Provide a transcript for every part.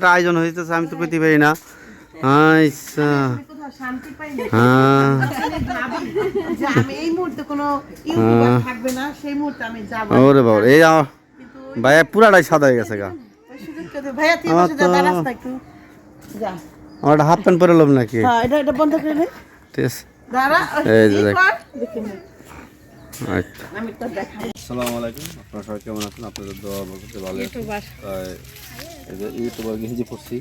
আয়োজন হইতেছে আমি তো কইতে পারি না আচ্ছা ওরে বাবা এই ভাইয়া পুরাটাই সাদা হয়ে গেছে গা। আমার তো- হাফ প্যান্ট পরে লোম নাকি? হ্যাঁ ঠিক আছে। আসসালামু আলাইকুম। আপনারা সবাই কেমন আছেন? আপনাদের দোয়া বলতে ভালো ইউটিউবার। গেঞ্জি পরছি।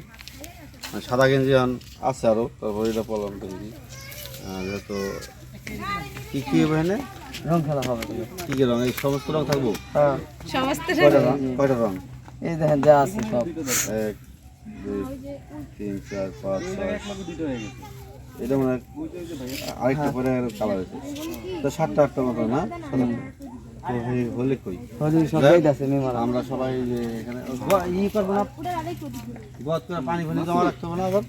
সাদা গেঞ্জি আন আছে আরও তারপরে এটা গেঞ্জি আর যেহেতু কি কি হবে এখানে? রং খেলা হবে কি কি রং? এই সমস্ত রং থাকব? হ্যাঁ। রং? কয়টা রং? এই দেখেন যা আছে সব। এক দুই তিন চার পাঁচ ছয়। এটা মানে আরেকটা পরে কালার আছে তো সাতটা আটটা মতো না। হলে কই? আমরা সবাই যে এখানে ই করব না। গত করে পানি ফানি জমা রাখতে হবে না আবার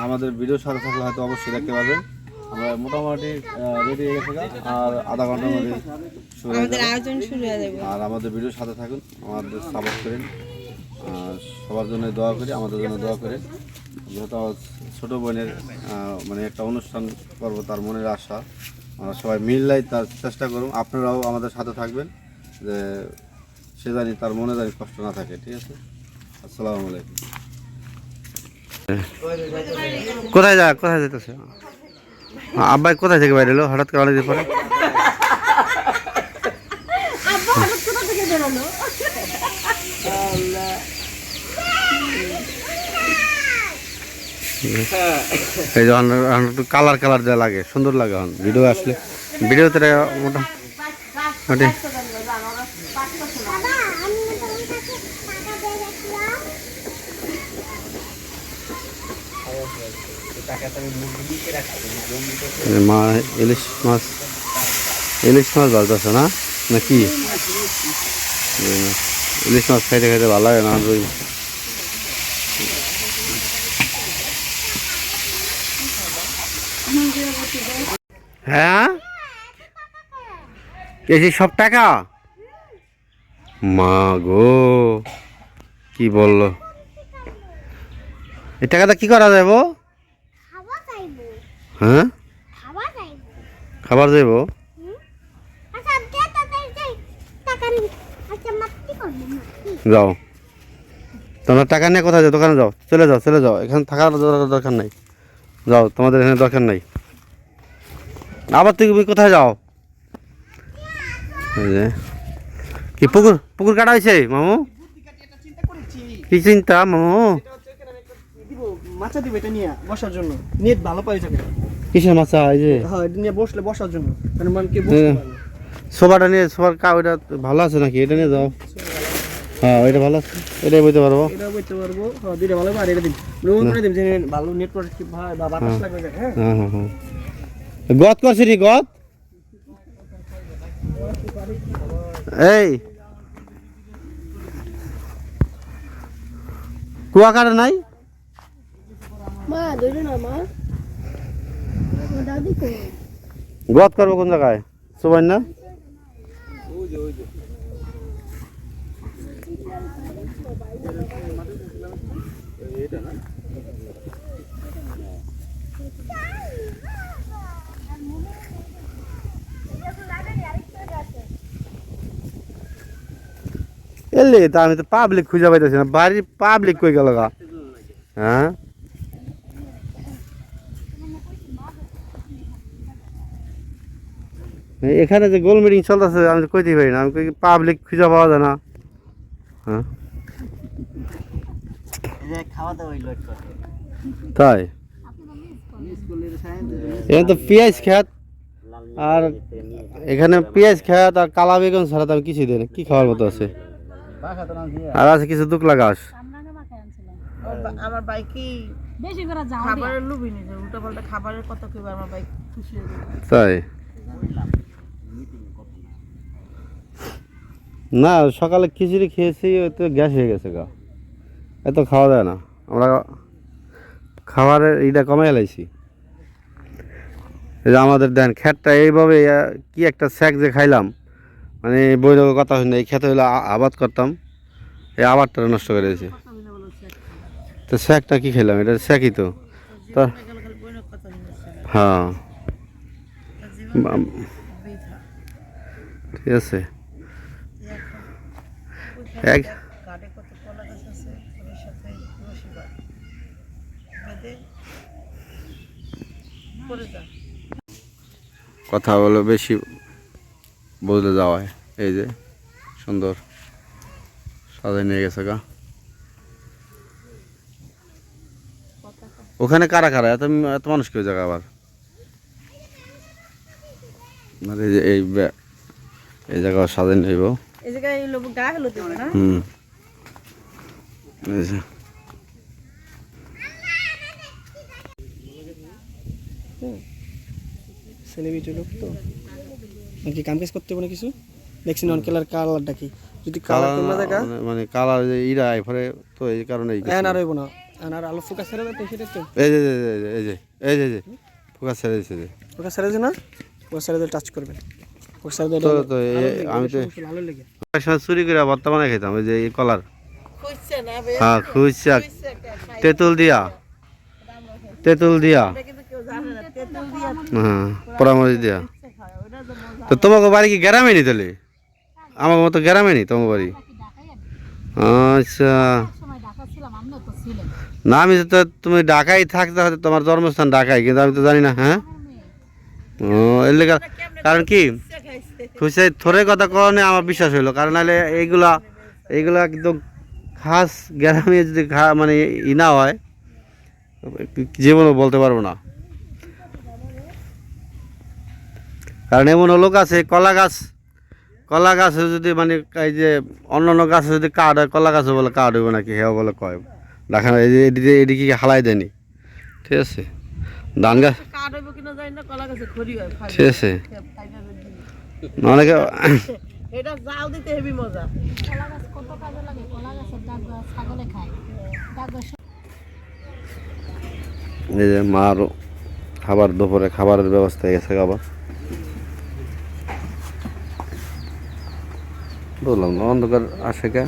আমাদের ভিডিওর সাথে থাকলে হয়তো অবশ্যই দেখতে পাবেন আমরা মোটামুটি রেডি হয়ে গেছে আর আধা ঘণ্টার মধ্যে শুরু আমাদের আয়োজন শুরু হয়ে যাবে। আর আমাদের ভিডিওর সাথে থাকুন আমাদের সাপোর্ট করেন। আর সবার জন্য দোয়া করি আমাদের জন্য দোয়া করেন। যেহেতু ছোটো বোনের মানে একটা অনুষ্ঠান করব তার মনের আশা আমরা সবাই মিললাই তার চেষ্টা করুন। আপনারাও আমাদের সাথে থাকবেন যে সে জানি তার মনে জানি কষ্ট না থাকে ঠিক আছে? আসসালামু আলাইকুম। কোথায় যা কোথায় যেতেছে আব্বাই কোথায় থেকে বাইরে এলো হঠাৎ করে অনেকদিন পরে এই যে একটু কালার কালার যা লাগে সুন্দর লাগে ভিডিও আসলে। ভিডিওতে মোটামুটি মা, ইলিশ মাছ। ইলিশ মাছ ভাজতেছে না? নাকি? ইলিশ মাছ খাইতে খাইতে ভালো লাগে না রুই হ্যাঁ? এই সব টাকা? মা গো, কি বলল? এই টাকাটা কি করা যাব হ্যাঁ? খাবার যাব আচ্ছা আচ্ছা মাটি করব মাটি। যাও। তোমরা টাকা নিয়ে কোথায় যাও? দোকানে যাও। চলে যাও চলে যাও। এখানে থাকার দরকার নাই। যাও তোমাদের এখানে দরকার নাই। আবার তুমি কোথায় যাও? যে। কি পুকুর পুকুর কাটা হয়েছে মামু? কি চিন্তা মামু? মাছা দিবে এটা নিয়ে বসার জন্য। নেট ভালো পাই যাবে। কিসের মাছা এই যে হ্যাঁ এটা নিয়ে বসলে বসার জন্য। মানে মানে কি হ্যাঁ। বসতে সোফাটা নিয়ে সোফার কা ওইটা ভালো আছে নাকি? এটা নিয়ে যাও। হ্যাঁ ওইটা ভালো আছে। এটাই বইতে পারব। এটা বইতে পারব। হ্যাঁ দুইটা ভালো আর এটা দিন। রোল করে দিন ভালো নেটওয়ার্ক কি ভাই বা বাতাস লাগবে হ্যাঁ। হ্যাঁ হ্যাঁ হ্যাঁ। গত করছি নি গত এই। কুয়াকাটা নাই? মা, ধরো করব কোন জায়গায়? সুবাই না? এলে তা আমি তো পাবলিক খুঁজে পাইতেছি না। বাড়ির পাবলিক কই গেল হ্যাঁ? এখানে যে গোল মিটিং চলতেছে আমি তো কইতেই পারি না। আমি কই পাবলিক খুঁজে পাওয়া যায় না। হ্যাঁ? খাওয়া দাওয়া লোড করে তাই? এখানে তো পেঁয়াজ খেত আর এখানে পেঁয়াজ খেত আর কালা বেগুন ছাড়া তো আমি কিছুই দিই না। কি খাওয়ার মতো আছে? আর আছে কিছু ও বা- আমার বাইকে খাবারের লুবি নেই উল্টা পাল্টা খাবারের কথা কেউ আমার বাইক খুশি হয়ে যাবে তাই? না, সকালে খিচুড়ি খেয়েছি তো গ্যাস হয়ে গেছে গা। এত খাওয়া যায় না। আমরা খাবারের এইটা কমে এলাইছি এই যে আমাদের দেন ক্ষেতটা, এইভাবে কি একটা স্যাক যে খাইলাম মানে বৈরক কথা হয় না এই ক্ষেতে হলে আবাদ করতাম। এই আবাদটা নষ্ট করে দিয়েছে। তো স্যাকটা কি খেলাম এটা স্যাকই তো। তো হ্যাঁ। ঠিক আছে। এক কথা বলে বেশি বলতে যাওয়ায়। এই যে, সুন্দর সাজাই নিয়ে গেছে গা। ওখানে কারা কারা? এত এত মানুষ কেউ জায়গা আবার? মানে এই যে এই এই জায়গা সাজাই নিব এই জায়গায় এই লোক গা হলো দেবো না? হুম। এই যে। ছেলে বিটে লোক তো। নাকি কাম কাজ করতে কোনো কিছু? দেখছি নন কালার কালারটা কি? যদি কালার তোমরা জায়গা মানে- মানে কালার যে ইরা এরপরে তো এই কারণে হইব না। আর আলো ফোকাস ছেড়ে তো সেটা তো। এই যে এই যে এই যে এই যে ফোকাস ছেড়ে ফোকাস না? টাচ করবেন। ফোকাস তো তো আমি তো ভালো লেগে। একসময় চুরি করে বর্তমানে খেতাম ওই যে এই কলার। হ্যাঁ খুঁজছা। তেঁতুল দিয়া। তেঁতুল দিয়া। এটা কিন্তু কেউ জানে না তেঁতুল দিয়া। হ্যাঁ দিয়া। মজা তো তোমাকে বাড়ি কি গ্রামে নি তাহলে? আমার মতো গ্রামে নি তোমার বাড়ি? আচ্ছা। না আমি তো তুমি ঢাকায় থাকতে হয়তো তোমার জন্মস্থান ঢাকায় কিন্তু আমি তো জানি না হ্যাঁ? ও এর লেগে কারণ কি? খুশি থরে কথা কনে আমার বিশ্বাস হইল কারণ নাহলে এইগুলা এইগুলা একদম খাস গ্রামে যদি খা মানে ই না হয় জীবনও বলতে পারব না। কারণ এমন লোক আছে কলা গাছ কলা গাছে যদি মানে এই যে অন্য অন্য গাছে যদি কাঠ হয় কলা গাছে বলে কাঠ হইব নাকি? হেও বলে কয়। দেখা এদিকে এদিকে হালাই দেয়নি। ঠিক আছে। ধান গাছ কিনা জানি না কলা গাছে খড়ি হয় ঠিক আছে। অনেকে এটা জাল দিতে হেবি মজা। এই যে মার খাবার দুপুরে খাবারের ব্যবস্থা হয়ে গেছে আবার। বললাম অন্ধকার আসে কে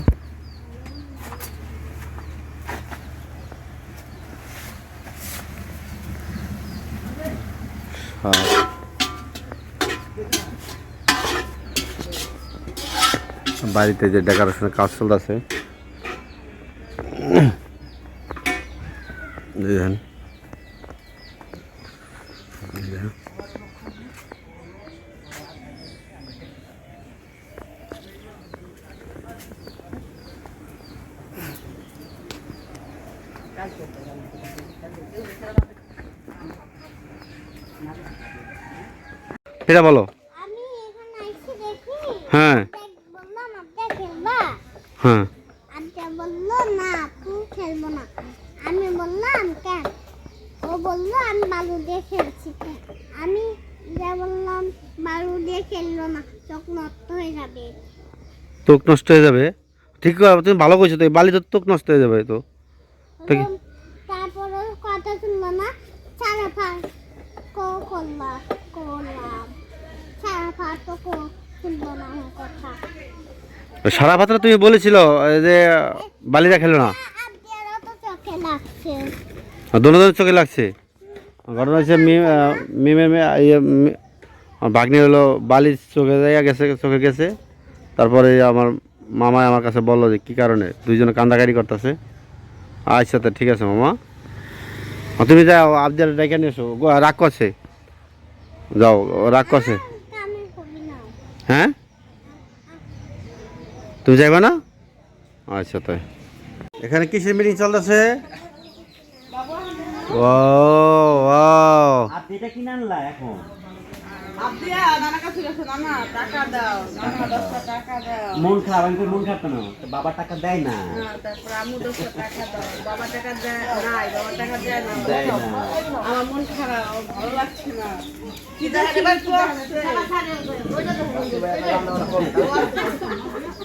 হ্যাঁ। বাড়িতে যে ডেকোরেশনের কাজ চলতেছে। দেখেন। এটা বলো। হ্যাঁ দেখ বললাম আপনি খেলবা হ্যাঁ আব্বা বলল না আপু খেলব না। আমি বললাম কেন? ও বলল আমি বালু দিয়ে খেলছি। কেন? আমি যা বললাম বালু দিয়ে খেললো না চোখ নষ্ট হয়ে যাবে। তোক নষ্ট হয়ে যাবে? ঠিক আছে, তুমি ভালো করছ তো এই বালি তো তোক নষ্ট হয়ে যাবে তো। তো কি? তারপরে কথা শুনলো না সারা ফার করলাম করলাম। সারা ফার তো কো- শুনলো না আমার কথা। সারা পাত্র তুমি বলেছিল যে বালিটা খেলো না। দোনোদের চোখে লাগছে। ঘটনা হচ্ছে মিমের মেয়ে ইয়ে, হলো বালির চোখে যাইয়া গেছে চোখে গেছে। তারপরে আমার মামাই আমার কাছে বলল যে কী কারণে? দুইজনে কান্দাকারি করতেছে। আচ্ছা তো ঠিক আছে মামা। তুমি যাও আবদার ডেকে নিয়ে এসো। রাগ করছে। যাও রাগ করছে। হ্যাঁ? তুমি যাইবা না? আচ্ছা তাই। এখানে কিসের মিটিং চলতেছে? ও ও আপনি এটা কিনে আনলা এখন? আব্দিয়া নানা কাছে গেছে নানা টাকা দাও নানা দশটা টাকা দাও। মন খারাপ আমি মন খারাপ কেন? তো বাবা টাকা দেয় না। হ্যাঁ, তারপর আমু দশটা টাকা দাও। বাবা টাকা দেয় নাই বাবা টাকা দেয় না। দেয় না।